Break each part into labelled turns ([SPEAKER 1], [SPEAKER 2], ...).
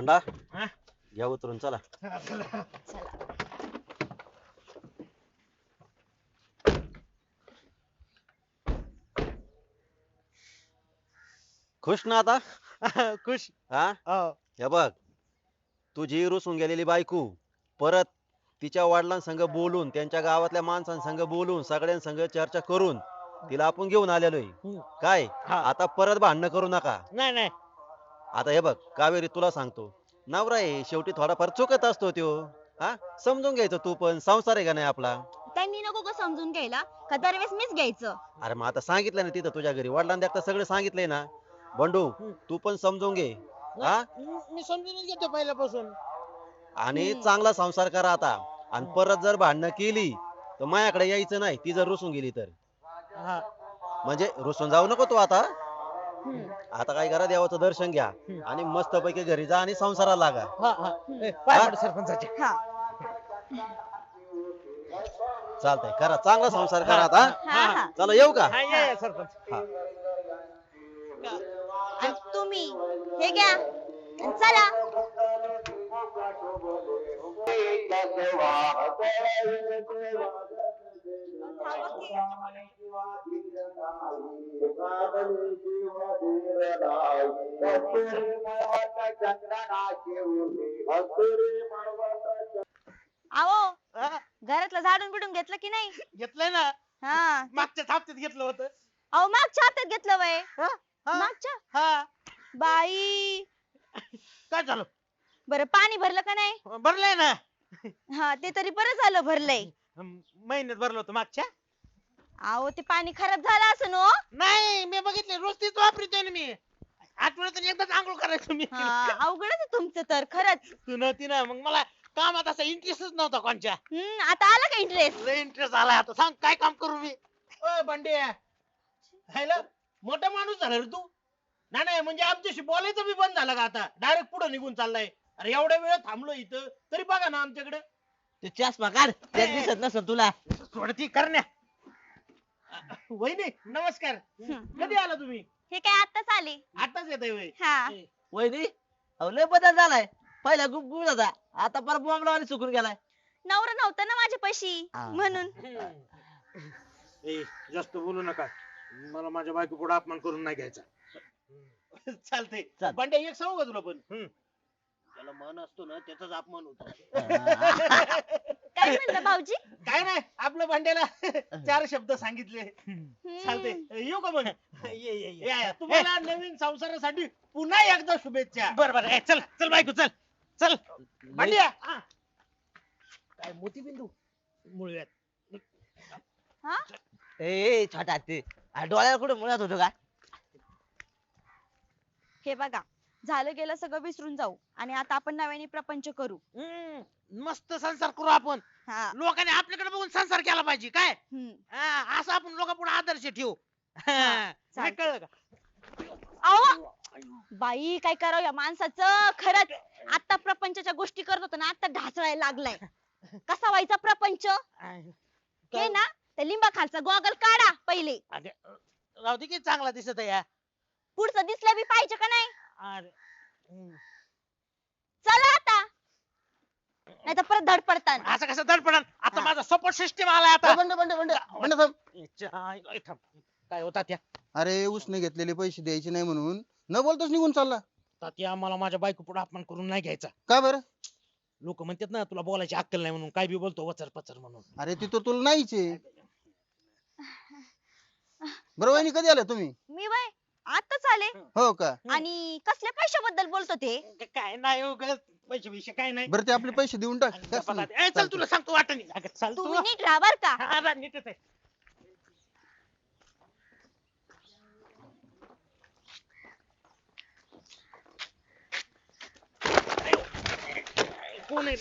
[SPEAKER 1] भांडा?
[SPEAKER 2] हा?
[SPEAKER 1] घ्या उतरून चला
[SPEAKER 3] चला.
[SPEAKER 1] खुश ना आता?
[SPEAKER 2] खुश.
[SPEAKER 1] हा?
[SPEAKER 2] हो.
[SPEAKER 1] हे बघ तुझी रुसून गेलेली बायको परत तिच्या वडिलांसंग बोलून त्यांच्या गावातल्या माणसांसंग बोलून सगळ्यांसंग चर्चा करून तिला आपण घेऊन आलेलोय.
[SPEAKER 2] हम्म.
[SPEAKER 1] काय?
[SPEAKER 2] हा.
[SPEAKER 1] आता परत भांडणं करू नका.
[SPEAKER 2] नाही नाही.
[SPEAKER 1] आता हे बघ कावेरी तुला सांगतो. नवरा आहे शेवटी थोडाफार चुकत असतो त्यो. हा? समजून घ्यायचं तू पण संसार आहे का नाही आपला?
[SPEAKER 3] त्यांनी नको का समजून घ्यायला. का दरवेळेस मीच घ्यायचं.
[SPEAKER 1] अरे मग आता सांगितलं ना तिथं तुझ्या घरी. वडिलांनी आता सगळं सांगितलंय ना. बंडू. तू पण समजून घे. हा?
[SPEAKER 2] मी- मी समजून घेतो पहिल्यापासून.
[SPEAKER 1] आणि. चांगला संसार करा आता. आणि परत जर भांडणं केली तर माझ्याकडे यायचं नाही. ती जर रुसून गेली तर.
[SPEAKER 2] हा.
[SPEAKER 1] म्हणजे रुसून जाऊ नको तू आता. आता काय करा देवाचं दर्शन घ्या. आणि मस्त पैकी घरी जा आणि संसाराला लागा.
[SPEAKER 2] हा हा. ए, पाय पड सरपंचाचे.
[SPEAKER 3] हा.
[SPEAKER 1] चालतंय करा. चांगला संसार करा आता
[SPEAKER 3] हा. हा
[SPEAKER 1] चला येऊ का?
[SPEAKER 2] हा या या, सरपंच.
[SPEAKER 1] हा.
[SPEAKER 3] आणि तुम्ही हे घ्या आणि चला. आओ
[SPEAKER 2] हा,
[SPEAKER 3] घरातलं झाडून बिडून घेतलं की नाही?
[SPEAKER 2] घेतलंय ना.
[SPEAKER 3] हा.
[SPEAKER 2] मागच्या हप्त्यात घेतलं होतं.
[SPEAKER 3] अहो मागच्या हातात घेतलं वय
[SPEAKER 2] हा, हा,
[SPEAKER 3] मागच्या?
[SPEAKER 2] हा.
[SPEAKER 3] बाई.
[SPEAKER 2] काय झालं?
[SPEAKER 3] बरं पाणी भरलं का नाही?
[SPEAKER 2] भरलंय ना.
[SPEAKER 3] हा ते तरी बरं झालं भरलंय.
[SPEAKER 2] महिन्यात भरलं होतं मागच्या?
[SPEAKER 3] अहो ते पाणी खराब झालं असं नो
[SPEAKER 2] नाही मी बघितले रोज तीच वापरतोय ना मी. आठवड्यातून एकदाच आंघोळ करायचो मी.
[SPEAKER 3] हा अवघडच आहे तुमचं तर खरंच.
[SPEAKER 2] तू नव्हती ना मग मला कामात असा इंटरेस्टच नव्हता कोणच्या.
[SPEAKER 3] हम्म आता आला का इंटरेस्ट
[SPEAKER 2] लय इंटरेस्ट आलाय आता. सांग काय काम करू मी? ओय बंडे हायला मोठा माणूस झाला रे तू? नाही नाही म्हणजे आमच्याशी बोलायचं बी बंद झालं का आता? डायरेक्ट पुढे निघून चाललाय. अरे एवढ्या वेळ थांबलो इथं तरी बघा ना आमच्याकडे.
[SPEAKER 4] ते चष्मा काढ. त्यात. दिसत नसल तुला.
[SPEAKER 2] सोडती करण्या वहिनी नमस्कार.
[SPEAKER 3] हम्म.
[SPEAKER 2] कधी आला तुम्ही?
[SPEAKER 3] हे काय आताच आले.
[SPEAKER 2] आताच येत वय.
[SPEAKER 3] हा.
[SPEAKER 4] वहिनी अहो लय बदल झालाय. पहिला खूप गुळ होता. आता पर बॉम्बला चुकून गेलाय.
[SPEAKER 3] नवरा नव्हता ना माझ्या पैशी
[SPEAKER 4] हा.
[SPEAKER 3] म्हणून.
[SPEAKER 2] ए जास्त बोलू नका. मला माझ्या बायको पुढे अपमान करून नाही घ्यायचा. चालतंय.
[SPEAKER 4] चाल.
[SPEAKER 2] बंड्या एक सांगू का तुला पण? त्याला मन असतो ना त्याचाच अपमान होतो.
[SPEAKER 3] काय म्हणलं भाऊजी?
[SPEAKER 2] काय नाही आपलं भांड्याला चार शब्द सांगितले. चालते येऊ का मग? ये, ये, ये. या, या. तुम्हाला नवीन संसारासाठी पुन्हा एकदा शुभेच्छा.
[SPEAKER 5] बर बर. चल चल बायको चल. चल.
[SPEAKER 2] भांड्या. हा. काय मोतीबिंदू? मुळव्यात.
[SPEAKER 3] हा?
[SPEAKER 4] ए ए, छोटा ते डोळ्याला कुठे मुळ्यात होतो का?
[SPEAKER 3] हे बघा झालं गेलं सगळं विसरून जाऊ. आणि आता आपण नव्याने प्रपंच करू.
[SPEAKER 2] हम्म, मस्त संसार करू आपण.
[SPEAKER 3] हा.
[SPEAKER 2] लोकांनी आपल्याकडे बघून संसार केला पाहिजे काय?
[SPEAKER 3] हम्म.
[SPEAKER 2] हा, असं आपण लोकांपुढे आदर्श ठेवू.
[SPEAKER 3] चालतंय.
[SPEAKER 2] काय कळलं का?
[SPEAKER 3] अहो बाई काय करावं या माणसाचं? खरंच आता प्रपंचाच्या गोष्टी करत होतो ना आता ढासळायला लागलाय. कसा व्हायचा प्रपंच? हे ना त्या लिंबा खालचा गॉगल काढा पहिले.
[SPEAKER 2] अरे, राहू दे की चांगला दिसत आहे या.
[SPEAKER 3] पुढचं दिसलं बी पाहिजे का नाही?
[SPEAKER 2] अरे, हम्म.
[SPEAKER 3] चला आता. नाही तर परत धड पडतान.
[SPEAKER 2] असं कसं दडपडन आता
[SPEAKER 3] हा.
[SPEAKER 2] माझा सपोर्ट सिस्टम आलाय आता.
[SPEAKER 6] बंड बंड बंड बंड.
[SPEAKER 2] काय होता त्या
[SPEAKER 6] अरे उसने घेतलेले पैसे द्यायचे नाही म्हणून. न बोलताच निघून चालला.
[SPEAKER 2] तात्या मला माझ्या बायको पुढे अपमान करून नाही घ्यायचा.
[SPEAKER 6] का बरं?
[SPEAKER 2] लोक म्हणतात ना तुला बोलायची अक्कल नाही म्हणून. काय बी बोलतो वचर पचर म्हणून.
[SPEAKER 6] अरे ती तर तुला नाहीच आहे. बरं वहिनी कधी आल्या तुम्ही?
[SPEAKER 3] मी वय आताच आले.
[SPEAKER 6] हो. का?
[SPEAKER 3] आणि कसल्या पैशाबद्दल बोलतो ते?
[SPEAKER 2] ते काय नाही उगाच पैसे बिशे काय नाही.
[SPEAKER 6] बरं ते आपले पैसे देऊन टाक.
[SPEAKER 2] आणि गप्पा. ए, चल तुला सांगतो वाटणी अगं, चल तू
[SPEAKER 3] तुम्ही नीट राहा बर का?
[SPEAKER 2] हा, नीटच आहे. कोण आहे?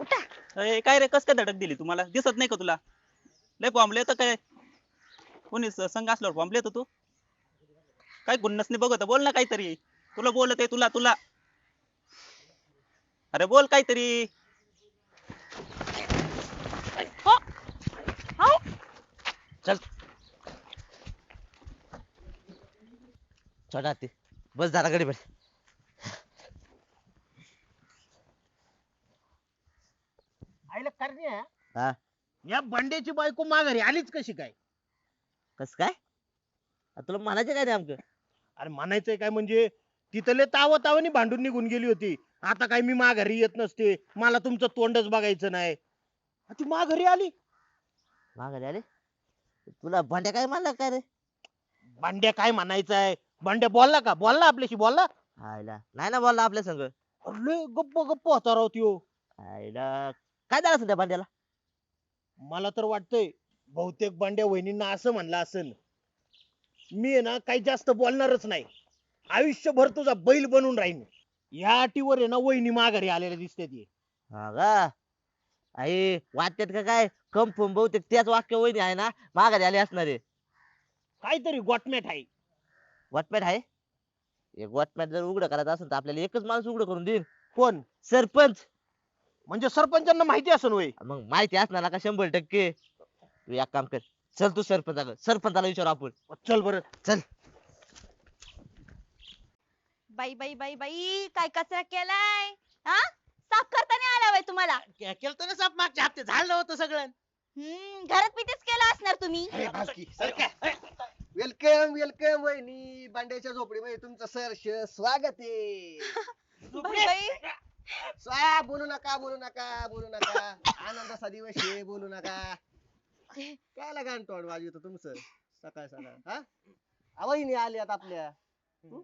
[SPEAKER 3] उठा
[SPEAKER 5] अय, काय रे कस काय धडक दिली तुम्हाला? दिसत नाही का तुला? लय बॉम्बले तर काय? कोणी संघ असल्यावर फॉम्पले तू? काय नाही बघत बोल ना काहीतरी. तुला बोलत आहे तुला तुला. अरे बोल काहीतरी.
[SPEAKER 3] हो. हो.
[SPEAKER 4] चल. छोटा ते. बस झाला गडी
[SPEAKER 2] बस आईला करणे
[SPEAKER 4] हा?
[SPEAKER 2] या बंड्याची बायको माघारी आलीच कशी काय?
[SPEAKER 4] कस काय? आ, तुला म्हणायचं काय नेमकं?
[SPEAKER 2] अरे म्हणायचंय काय म्हणजे तिथले ताव तावानी भांडून निघून गेली होती. आता काय मी माघारी येत नसते. मला तुमचं तोंडच बघायचं नाही. आ, ती माघारी आली.
[SPEAKER 4] माघारी आले? तुला भांड्या काय म्हणला काय रे?
[SPEAKER 2] भांड्या काय म्हणायचंय? भांड्या बोलला का? बोलला आपल्याशी बोलला?
[SPEAKER 4] आयला. नाही ना बोलला आपल्या संग.
[SPEAKER 2] अरे गप्प गप्प होता राव त्यो.
[SPEAKER 4] आयला. काय झालं त्या भांड्याला?
[SPEAKER 2] मला तर वाटतंय बहुतेक बांड्या वहिनींना असं म्हणलं असेल मी आहे ना काही जास्त बोलणारच नाही. आयुष्यभर तुझा बैल बनून राहीन. या अटीवर आहे ना वहिनी माघारी आलेल्या दिसते ती
[SPEAKER 4] हा का? आई वाटतात का काय? कन्फर्म बहुतेक त्याच वाक्य वहिनी आहे ना माघारी आली असणार. आहे
[SPEAKER 2] काहीतरी गोटमॅट आहे.
[SPEAKER 4] वॉटमॅट आहे? एक वॉटमॅट जर उघडं करायचं असेल तर आपल्याला एकच माणूस उघडं करून देईन.
[SPEAKER 2] कोण?
[SPEAKER 4] सरपंच.
[SPEAKER 2] म्हणजे सरपंचांना माहिती असेल वय
[SPEAKER 4] मग माहिती असणार ना का शंभर टक्के? तू एक काम कर चल तू सरपंचाला सरपंचाला विचारू आपण.
[SPEAKER 2] चल बर
[SPEAKER 3] बाई बाई बाई बाई काय कचरा केलाय? हा? साफ करता नाही आला बाई तुम्हाला?
[SPEAKER 2] केलं ना साप मागच्या हप्ते झालं होतं सगळं.
[SPEAKER 3] हम्म घरात पितेच केलं असणार तुम्ही.
[SPEAKER 7] वेलकम वेलकम वहिनी. बांड्याच्या झोपडीमध्ये तुमचं सहर्ष स्वागत आहे.
[SPEAKER 3] बाई बाई.
[SPEAKER 7] स्वा बोलू नका बोलू नका बोलू नका. आनंदाचा दिवस आहे बोलू नका. काय लागा तोंड वाजवतो तुमचं. सकाळ सकाळ. हा? आ, वहिनी आल्यात आपल्या. हं?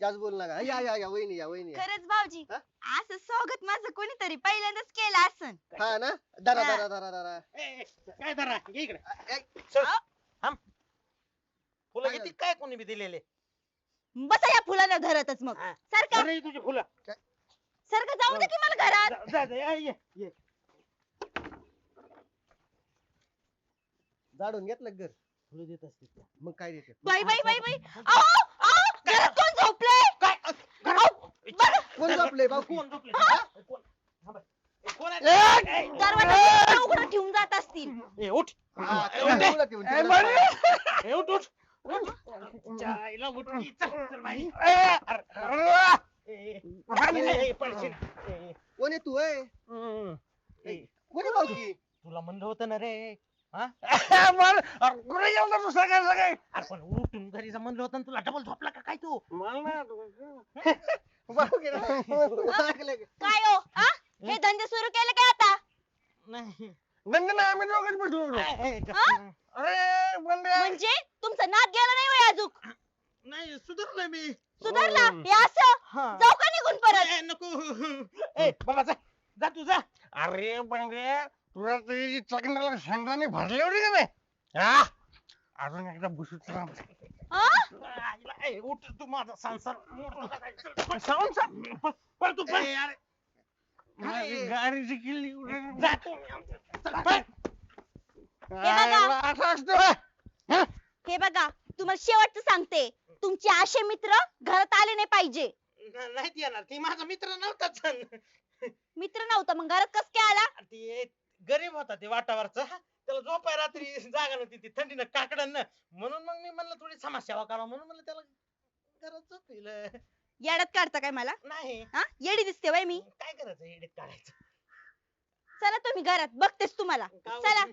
[SPEAKER 7] जास्त बोलू नका. या या या वहिनी या वहिनी या.
[SPEAKER 3] खरंच भाऊजी
[SPEAKER 7] हा?
[SPEAKER 3] असं स्वागत माझं कोणीतरी पहिल्यांदाच केलं असन.
[SPEAKER 7] हा ना? दरा
[SPEAKER 3] हा.
[SPEAKER 7] दरा दरा दरा
[SPEAKER 2] काय धरा? ये इकडे.
[SPEAKER 7] ऐ,
[SPEAKER 2] चल.
[SPEAKER 3] अहो.
[SPEAKER 2] थांब. फुलं
[SPEAKER 7] काय
[SPEAKER 2] किती काय कोणी बी दिलेले?
[SPEAKER 3] बसा या फुलाला धरतच मग.
[SPEAKER 2] हा.
[SPEAKER 3] सारखा
[SPEAKER 2] अरे तुझी फुलं.
[SPEAKER 3] सारखं जाऊ दे की मला घरात.
[SPEAKER 2] जा- जा- जा, ये, ये,
[SPEAKER 7] जाडून घेतलं का घर
[SPEAKER 2] फुलं देत असते त्या.
[SPEAKER 7] मग काय देते
[SPEAKER 3] बाई बाई बाई बाई अहो अहो घरात कोण झोपलंय
[SPEAKER 2] काय
[SPEAKER 3] अहो, बघा,
[SPEAKER 7] कोण झोपले भाऊ
[SPEAKER 2] कोण झोपले? हा? कोण? आहे? ए,
[SPEAKER 3] दरवाजा उघडा ठेवून जात असतील
[SPEAKER 2] ए, उठ
[SPEAKER 7] हा,
[SPEAKER 2] ए,
[SPEAKER 7] तेवढं
[SPEAKER 2] उठ.
[SPEAKER 7] तेवढं ठेवून
[SPEAKER 2] ए,
[SPEAKER 7] तिकडं
[SPEAKER 2] बरं.
[SPEAKER 7] पाय.
[SPEAKER 2] ए, उठ, उठ. उठ. जायला उठ. चल, चल, बाई. ए, अरे, अरे. ए, ए, ए, पडशील. ए, ए.
[SPEAKER 7] कोण आहे तू.
[SPEAKER 2] ए,
[SPEAKER 7] कोणी भाऊकी
[SPEAKER 2] तुला म्हणलं होतं ना रे हा? मला- अरे, कुठे गेला तू सकाळ सकाळी? अरे पण उठून घरी जा म्हणलं होतं ना तुला डबल झोपला का? काय तू?
[SPEAKER 7] का?
[SPEAKER 3] काय हो? आ? हे धंदे सुरू केले काय आता?
[SPEAKER 2] नाही.
[SPEAKER 7] आम्ही दोघंच होतो.
[SPEAKER 3] हा?
[SPEAKER 7] अरे
[SPEAKER 3] म्हणजे? तुमचा नाद गेला नाही अजून?
[SPEAKER 2] नाही सुधारलोय मी.
[SPEAKER 3] सुधारला? हे असं?
[SPEAKER 2] हा.
[SPEAKER 3] जाऊ का निघून परत?
[SPEAKER 2] ए, नको. ए बाबा जा. जा तू जा.
[SPEAKER 8] अरे बंगे. तुला तुझी चकनाला शेंगदाणे भरले होते का नाही? हा? अजून एकदा बुसूच
[SPEAKER 3] हा?
[SPEAKER 2] उठ तू माझा संसार पळ तू.
[SPEAKER 8] माझी गाडीची किल्ली.
[SPEAKER 3] बघा.
[SPEAKER 8] असं असतं
[SPEAKER 3] हे? बघा तुम्हाला शेवटचं सांगते. तुमचे असे मित्र घरात आले नाही पाहिजे.
[SPEAKER 2] न- नाहीत येणार. ती माझा मित्र नव्हताच.
[SPEAKER 3] मित्र नव्हता मग घरात कस काय आला?
[SPEAKER 2] ती गरीब होता ते वाटावरचा त्याला झोपाय रात्री जागा नव्हती ती थंडीनं काकडन. म्हणून मग मी म्हणलं थोडी समाजसेवा करावं. म्हणून म्हणलं त्याला घरात झोपिलं
[SPEAKER 3] येड्यात काढता काय मला?
[SPEAKER 2] नाही.
[SPEAKER 3] हा? येडी दिसते वय मी.
[SPEAKER 2] काय करायचं? एडिट काढायचं.
[SPEAKER 3] चला तुम्ही घरात बघतेस तुम्हाला.
[SPEAKER 2] का-
[SPEAKER 3] चला.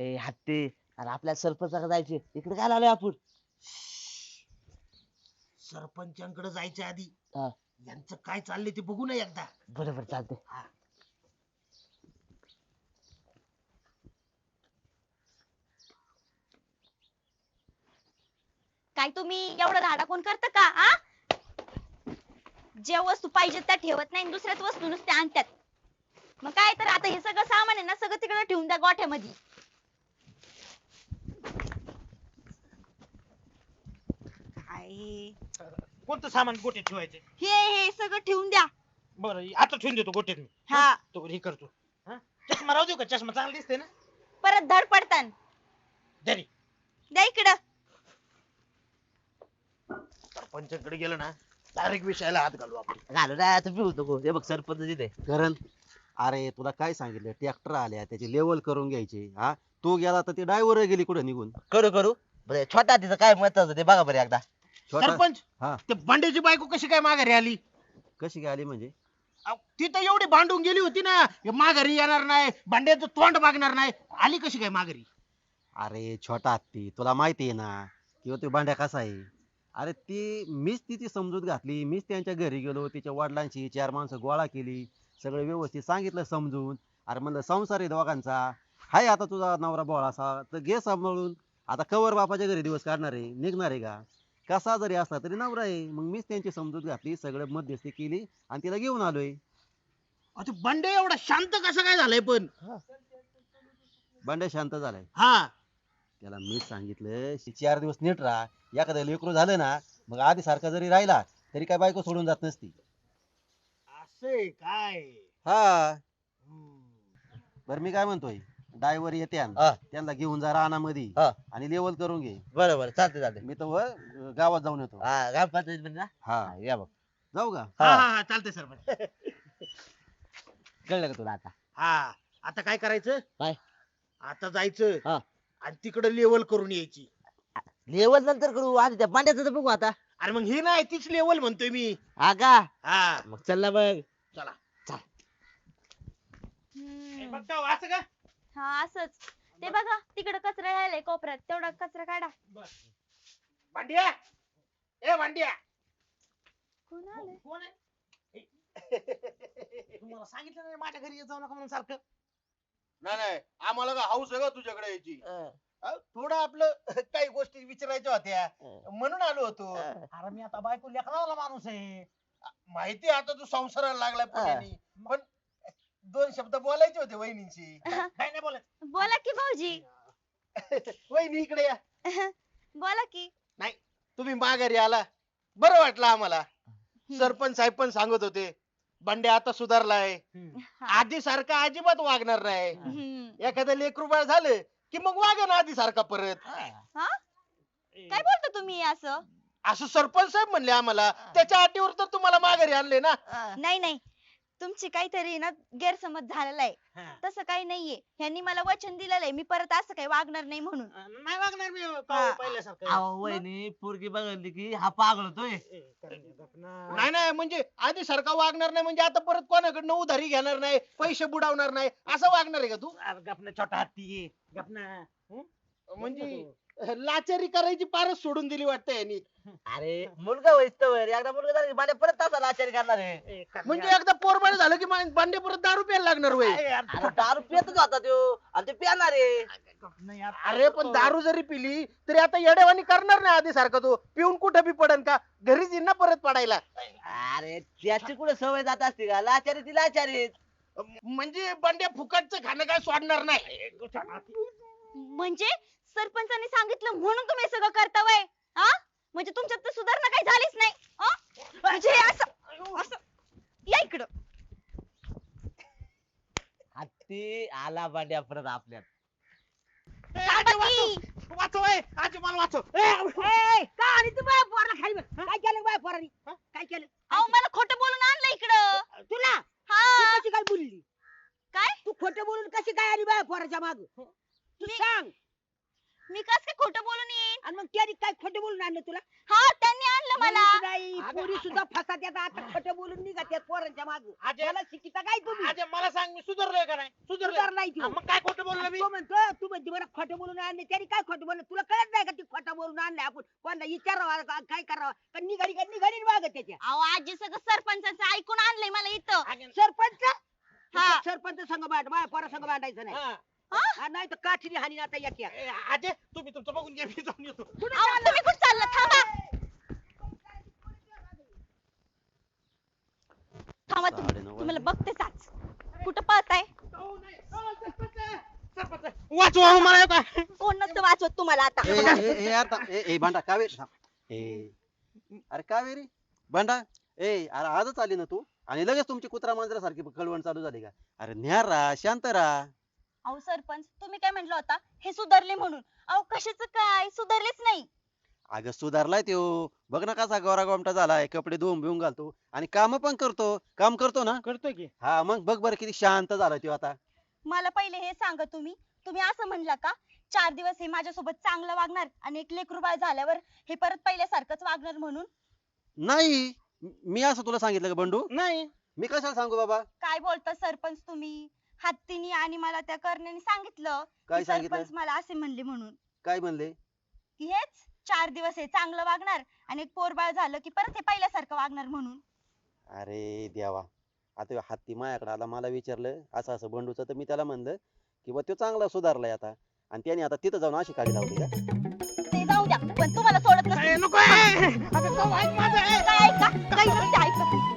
[SPEAKER 4] ए हत्ती अरे आपल्या सरपंचाकडे जायचे. इकडे काय आलोय आपण?
[SPEAKER 2] सरपंचांकडे जायच्या आधी
[SPEAKER 4] हा.
[SPEAKER 2] यांचं काय चाललंय ते बघू ना एकदा.
[SPEAKER 4] बरोबर चालते
[SPEAKER 3] काय तुम्ही एवढं धाडा कोण करत का आ ज्या वस्तू पाहिजे त्या ठेवत नाही आणि दुसऱ्याच वस्तू नुसत्या आणतात मग काय तर आता हे सगळं सामान आहे ना सगळं तिकडे ठेवून द्या गोठ्यामध्ये. काय
[SPEAKER 2] कोणतं सामान गोट्यात ठेवायचं?
[SPEAKER 3] हे हे सगळं ठेवून द्या.
[SPEAKER 2] बरं आता ठेवून देतो गोट्यात मी.
[SPEAKER 3] हा.
[SPEAKER 2] तो हे करतो. हा? चष्मा राहू देऊ का? चष्मा चांगला दिसते ना?
[SPEAKER 3] परत धड पडतान.
[SPEAKER 2] जरी
[SPEAKER 3] द्या इकडं.
[SPEAKER 2] सरपंचाकडे गेलो ना डायरेक्ट विषयाला हात घालू आपण.
[SPEAKER 4] घालू ना आता पिऊ नको हे बघ सरपंच तिथे
[SPEAKER 1] करण अरे तुला काय सांगितलं? ट्रॅक्टर आल्या त्याची लेवल करून घ्यायची. हा? तू गेला तर ती ड्रायव्हर गेली कुठे निघून?
[SPEAKER 4] करू करू. बरं छोटा तिचं काय महत्वाचं ते बघा बरं एकदा.
[SPEAKER 1] छोटा
[SPEAKER 2] सरपंच
[SPEAKER 1] हा.
[SPEAKER 2] ते बंड्याची बायको कशी काय माघारी आली?
[SPEAKER 1] कशी काय आली म्हणजे?
[SPEAKER 9] अहो, ती तर एवढी भांडून गेली होती ना. हे माघारी येणार नाही भांड्याचं तोंड मागणार नाही. आली कशी काय माघारी?
[SPEAKER 1] अरे छोटा हत्ती तुला माहिती आहे ना किंवा तो भांड्या कसा आहे? अरे ती मीच तिची समजूत घातली मीच त्यांच्या घरी गेलो तिच्या वडिलांची चार माणसं गोळा केली सगळं व्यवस्थित सांगितलं समजून. अरे म्हणलं संसार आहे दोघांचा. हाय आता तुझा नवरा बोळा असा तर घे सांभाळून. आता कवर बापाच्या घरी दिवस काढणार आहे निघणार आहे का? कसा जरी असला तरी नवरा आहे. मग मीच त्यांची समजूत घातली सगळं मध्यस्थी केली आणि तिला घेऊन आलोय.
[SPEAKER 9] अहो, ते बंडे एवढा शांत कसं काय झालंय पण?
[SPEAKER 1] भांड्या शांत झालाय.
[SPEAKER 9] हा.
[SPEAKER 1] त्याला मीच सांगितलं चार दिवस नीट राहा. एखादं लेकरू झालं ना मग आधी सारखा जरी राहिला तरी काय बायको सोडून जात नसती.
[SPEAKER 9] असं काय?
[SPEAKER 1] हा.
[SPEAKER 9] हम्म.
[SPEAKER 1] बरं मी काय म्हणतोय? ड्रायव्हर येते
[SPEAKER 4] हा.
[SPEAKER 1] त्यांना घेऊन जा रानामध्ये
[SPEAKER 4] हा.
[SPEAKER 1] आणि लेवल करून घे.
[SPEAKER 4] बरं बरं. चालते चालते
[SPEAKER 1] मी तर वर, अं, गावात जाऊन येतो.
[SPEAKER 4] हा मध्ये ना?
[SPEAKER 1] हा.
[SPEAKER 4] हा, या बघ.
[SPEAKER 1] जाऊ का?
[SPEAKER 9] हा.
[SPEAKER 4] हा
[SPEAKER 9] हा हा चालतंय सर
[SPEAKER 4] कळलं का तुला आता?
[SPEAKER 9] हा आता काय करायचं?
[SPEAKER 4] काय?
[SPEAKER 9] आता जायचं.
[SPEAKER 4] हा.
[SPEAKER 9] आणि तिकडे लेवल करून यायची.
[SPEAKER 4] लेवल नंतर करू. आधी त्या पांड्याचं तर बघू आता.
[SPEAKER 9] अरे मग ही नाही तीच लेवल म्हणतोय मी.
[SPEAKER 4] हा का?
[SPEAKER 9] हा.
[SPEAKER 4] मग चल ना बघ
[SPEAKER 9] चला.
[SPEAKER 3] हम्म.
[SPEAKER 9] बघता हो, असं का?
[SPEAKER 3] हा असंच. ते बघा तिकडे कचरा राहिलाय कोपऱ्यात. तेवढा कचरा काढा.
[SPEAKER 9] भांड्या? ए भांड्या.
[SPEAKER 3] कोण आलंय?
[SPEAKER 9] कोण आहे? तुम्हाला सांगितलं नाही माझ्या घरी येत जाऊ नका म्हणून सारखं. नाही नाही. आम्हाला का हाऊस आहे का तुझ्याकडे यायची? अहो, थोडं आपलं काही गोष्टी विचारायच्या होत्या. म्हणून आलो होतो. अरे मी आता बायको लेकरावाला माणूस आहे. माहिती आहे आता तू संसाराला लागलाय पुण्यानी पण दोन शब्द बोलायचे होते वहिनींशी. काय नाही
[SPEAKER 3] बोला की भाऊजी.
[SPEAKER 9] वहिनी इकडे या.
[SPEAKER 3] बोला की.
[SPEAKER 9] तुम्ही माघारी आला. बरं वाटलं आम्हाला. सरपंच साहेब पण सांगत होते बंडे आता सुधारलाय. आधी सारखा अजिबात वागणार नाही.
[SPEAKER 3] हम्म.
[SPEAKER 9] एखादं लेकरू बाळ झालं की मग वागा ना आधी सारखा परत.
[SPEAKER 3] हा. काय बोलता तुम्ही असं?
[SPEAKER 9] असं सरपंच साहेब म्हणले आम्हाला. त्याच्या अटीवर तर तुम्हाला माघारी आणले ना.
[SPEAKER 3] नाही नाही. तुमची काहीतरी ना गैरसमज झालेला आहे. तसं काही नाहीये. ह्यांनी मला वचन दिलेलं आहे. मी परत असं काही वागणार नाही म्हणून.
[SPEAKER 9] नाही वागणार मी
[SPEAKER 3] हा.
[SPEAKER 9] पहिल्यासारखं.
[SPEAKER 4] अहो वहिनी पोरगी बघितली की हा पागल होतोय.
[SPEAKER 9] नाही नाही म्हणजे आधी सारखा वागणार नाही म्हणजे आता परत कोणाकडनं उधारी घेणार नाही पैसे बुडवणार नाही असं वागणार आहे का तू? गपना छोटा हत्ती. गपना. म्हणजे लाचारी करायची पारच सोडून दिली वाटतं यांनी.
[SPEAKER 4] अरे मुलगा वयस्तवर एकदा मुलगा झाला की माझ्या परत तसा आचार्य करणार आहे.
[SPEAKER 9] म्हणजे एकदा पोरबाळ झालं की मा- बांडे परत दारू प्यायला लागणार वय
[SPEAKER 4] अरे दारू पितच होता तो आणि ते पिणार आहे.
[SPEAKER 9] अरे पण दारू जरी पिली तरी आता येडेवानी करणार नाही आधी सारखा तो. पिऊन कुठं बी पडन का? घरीच येईन ना परत पडायला.
[SPEAKER 4] अरे त्याची कुठे सवय जात असते का? लाचारी ती लाचारी
[SPEAKER 9] म्हणजे बंड्या फुकटचं खाणं काय सोडणार नाही.
[SPEAKER 3] म्हणजे सरपंचांनी सांगितलं म्हणून तुम्ही हे सगळं करता वय हा? म्हणजे तुमच्यात तर सुधारणा काही झालीच नाही. हा? म्हणजे हे असं असं. या इकडं.
[SPEAKER 4] हत्ती आला बांड्या परत आपल्यात.
[SPEAKER 3] थांबा की.
[SPEAKER 9] वाचव. ए, आजी मला वाचव.
[SPEAKER 10] काय केलं पोरांनी? हं? काय केलं?
[SPEAKER 3] अहो मला खोटं बोलून आणलं इकडं.
[SPEAKER 10] तुला? तू
[SPEAKER 3] हा
[SPEAKER 10] कशी काय बोलली?
[SPEAKER 3] काय?
[SPEAKER 10] तू खोटं बोलून कशी काय आली बाय पोराच्या माग? तू
[SPEAKER 3] मी-
[SPEAKER 10] सांग.
[SPEAKER 3] मी कस काय खोटं बोलून येईन?
[SPEAKER 10] आणि मग त्याने काय खोटं बोलून आणलं तुला?
[SPEAKER 3] हा त्यांनी आणलं मला.
[SPEAKER 10] नाही पोरी सुद्धा फसात येतात. आता खोटं बोलून निघत पोरांच्या माग. मला शिकिता काय तुम्ही?
[SPEAKER 9] आजी मला सांग मी सुधारलोय का नाही? सुधारलोय.
[SPEAKER 10] सुधार नाही
[SPEAKER 9] हा,
[SPEAKER 10] तू.
[SPEAKER 9] मग काय खोटं बोललो मी?
[SPEAKER 10] तो म्हणतो तू म्हणते मला खोटं बोलून आणले. त्याने काय खोटं बोललं? तुला कळत नाही का ती खोटं बोलून आणले आपण? कोणाला विचारावं का- काय करावं? का निघाली का निघाली माग त्याच्या?
[SPEAKER 3] अहो आजी सगळं सरपंचाचं ऐकून आणलंय मला इथं.
[SPEAKER 10] सरपंच?
[SPEAKER 3] हा.
[SPEAKER 10] सरपंच संघ भांड माझ्या पोरा संघ भांडायचं नाही.
[SPEAKER 9] हा.
[SPEAKER 10] हा, नाही तर काठीने हानी आता.
[SPEAKER 9] ए, आजी तुम्ही तुमचं बघून घ्या मी जाऊन येतो.
[SPEAKER 3] अहो तुम्ही कुठं चालला? थांबा. थांबा तुम्ही.
[SPEAKER 1] साडेनऊ
[SPEAKER 3] तुम्हाला बघतेच आज कुठं पळताय?
[SPEAKER 9] वाचवा मला
[SPEAKER 3] कोण नसतं वाचवत तुम्हाला आता.
[SPEAKER 1] ए, ए, ए, आता ए, ए, भांडा कावेरी थांब. ए अरे कावेरी भांडा ए अरे आजच आली ना तू? आणि लगेच तुमची कुत्रा मांजरासारखी कळवण चालू झाली का? अरे न्यार राहा शांत राहा
[SPEAKER 3] अहो सरपंच तुम्ही काय म्हटलं होता? हे सुधारले म्हणून. अहो कशाच काय? सुधारलेच नाही.
[SPEAKER 1] अगं सुधारलाय त्यो. बघ ना कसा गोरा गोमटा झालाय. कपडे धुवून बिवून घालतो. आणि काम पण करतो. काम करतो ना?
[SPEAKER 9] करतोय की.
[SPEAKER 1] हा मग बघ बरं किती शांत झाला त्यो आता.
[SPEAKER 3] मला पहिले हे सांगा तुम्ही. तुम्ही असं म्हणला का? चार दिवस हे माझ्यासोबत चांगलं वागणार आणि एक लेकरू बाळ झाल्यावर हे परत पहिल्यासारखंच वागणार म्हणून?
[SPEAKER 1] नाही. मी असं तुला सांगितलं का बंडू?
[SPEAKER 9] नाही.
[SPEAKER 1] मी कशाला सांगू बाबा?
[SPEAKER 3] काय बोलता सरपंच तुम्ही? हत्तीनी आणि मला त्या करण्याने सांगितलं
[SPEAKER 1] काय
[SPEAKER 3] की
[SPEAKER 1] सांगितलं?
[SPEAKER 3] सरपंच मला असे म्हणले म्हणून.
[SPEAKER 1] काय म्हणले?
[SPEAKER 3] की हेच चार दिवस हे चांगलं वागणार आणि एक पोरबाळ झालं की परत हे पहिल्यासारखं वागणार म्हणून.
[SPEAKER 1] अरे देवा. आता ह्यो हत्ती माझ्याकडे आला मला विचारलं असं असं बंडूचं तर मी त्याला म्हणलं की बा तो चांगला सुधारलाय आता. आणि त्याने आता तिथं जाऊन अशी काढी लावली का?
[SPEAKER 3] ते जाऊ द्या पण तुम्हाला सोडत नसते
[SPEAKER 2] ऐक माझं, ए.
[SPEAKER 3] काय ऐका काही नसते ऐकत.